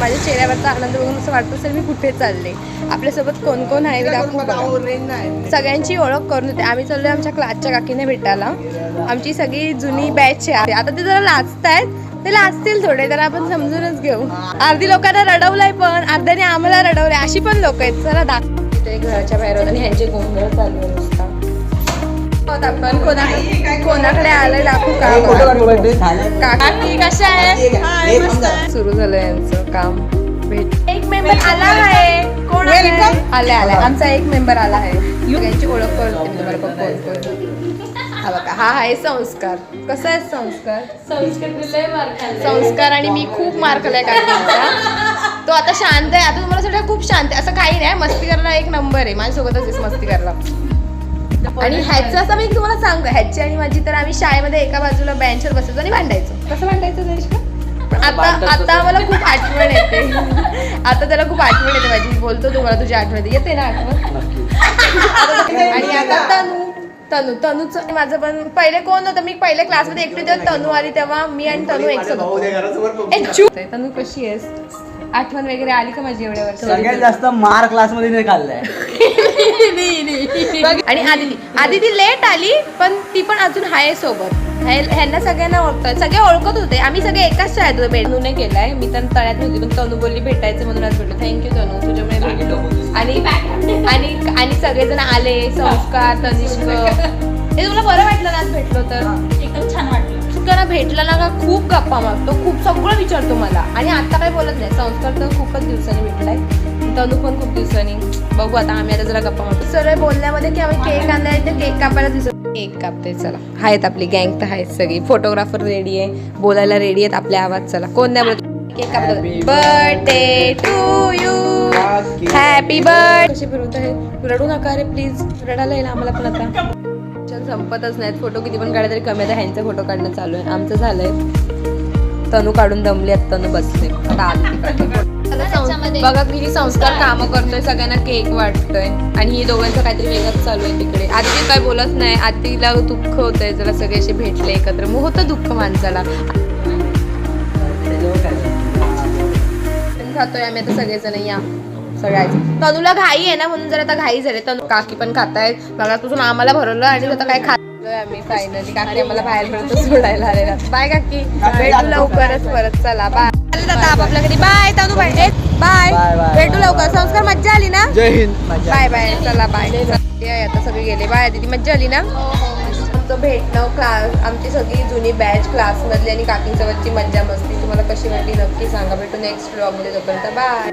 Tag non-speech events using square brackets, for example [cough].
माझ्या चेहऱ्यावरचा आनंद बघून असं वाटत असेल मी कुठे चालले? आपल्यासोबत कोण कोण आहे? दाखवू. सगळ्यांची ओळख करून देते. आम्ही चाललोय आमच्या क्लासच्या काकीने भेटायला. आमची सगळी जुनी बॅच आहे. आता ते जरा लाजतायत. ते लाजतील थोडे तर आपण समजूनच घेऊ. अर्धी लोकांना रडवलंय पण अर्ध्याने आम्हाला रडवलंय. अशी पण लोक आहेत. चला दाखव ते घराच्या बाहेर होत आणि ह्यांचे गोंधळ चालू आहे नुसता. आहोत आपण. कोणा कोणाकडे आलंय दाखवू का काकी कशा आहे सुरू झालं यांचं. काम भेट एक मेंबर आला आहे. कोण आले आले आमचा एक मेंबर आला आहे. यांची ओळख करून हा बघा हा आहे संस्कार. कसा आहे संस्कार? संस्कार आणि मी खूप मार खाल्लाय काकींचा तो आता शांत आहे. आता तुम्हाला सगळं खूप शांत आहे. असं काही नाही. मस्ती करायला एक नंबर आहे. माझ्यासोबतच मस्ती करायला आणि ह्याचं असं मी तुम्हाला सांगतो ह्याची आणि माझी तर आम्ही शाळेमध्ये एका बाजूला बेंचवर बसायचो आणि भांडायचो. आता आता मला खूप आठवण येते. आता त्याला खूप आठवण येते माझी. बोलतो तुम्हाला तुझी आठवण येते. येते ना आठवण? आणि आता तनू तनू तनूचं माझं पण पहिले कोण होतं? मी पहिले क्लासमध्ये एकटी तेव्हा तनू आली तेव्हा मी आणि तनू एक. तनू कशी आहेस? आठवण वगैरे आली का माझी एवढ्या सगळ्यात वर्ष जास्त मार क्लासमध्ये नाही खाल्लाय [laughs] आणि आदिती आदिती लेट आली पण ती पण अजून आहे सोबत. ह्या- ह्यांना सगळ्यांना ओळखतात. सगळे ओळखत होते. आम्ही सगळे एकाच शाळेत होतो. तनूने केलाय मी तर तळ्यात नव्हती पण तनू बोलली भेटायचं म्हणून आज भेटलो थँक्यू तनू. तुझ्यामुळे भेटलो. आणि आणि आणि सगळेजण आले. संस्कार तनिष्क. हे तुला बरं वाटलं ना आज भेटलो तर? एकदम छान वाटलं. त्यांना भेटला ना का खूप गप्पा मारतो खूप सगळं विचारतो मला. आणि आता काय बोलत नाही संस्कार तर खूपच दिवसांनी भेटलाय. तनू पण खूप दिवसांनी. बघू आता आम्ही आता जरा गप्पा मारतो. सरळ बोलण्यामध्ये की आम्ही केक आणलाय तर केक कापायला दिसत केक कापते चला. आहेत आपली गँग तर आहेत सगळी. फोटोग्राफर रेडी आहे. बोलायला रेडी आहेत आपल्या आवाज चला. कोण नाही बोलत? केक कापतो birthday to you happy birth कसे फिरवत आहे? रडू नका रे प्लीज रडायला येईल आम्हाला पण आता. चल संपतच नाहीत. फोटो किती पण काढले तरी कमी आता ह्यांचे फोटो काढणं चालू आहे. आमचं झालंय. तनू काढून दमली आता तनू बसले. आता बघा किती संस्कार कामं करतोय. सगळ्यांना केक वाटतोय. आणि ही दोघांचं काहीतरी वेगळंच चालू आहे तिकडे. आधी ती काय बोलत नाही. आधीला दुःख होतंय. जरा सगळे असे भेटले एकत्र. मग होतं दुःख माणसाला. खातोय आम्ही आता सगळेजण. या. सगळ्याच. तनूला घाई आहे ना म्हणून जर आता घाई झाली. तनू काकी पण खातायत. मगापासून आम्हाला भरवलं आणि आता काय खातोय आम्ही फायनली काकी आम्हाला बाहेर पडतो सोडायला आलेला बाय काकी. भेटू लवकरच परत. चला बाय आता आपापल्या घरी. बाय तनू बाय भेटू लवकर. संस्कार मज्जा आली ना? जय हिंद. बाय बाय चला बाय आता सगळे गेले. बाय दीदी. मज्जा आली ना? आमचं भेटणं क्लास आमची सगळी जुनी बॅच क्लासमधली आणि काकींसोबतची मज्जा मस्ती. तुम्हाला कशी वाटली नक्की सांगा. भेटू नेक्स्ट ब्लॉगमध्ये तोपर्यंत. बाय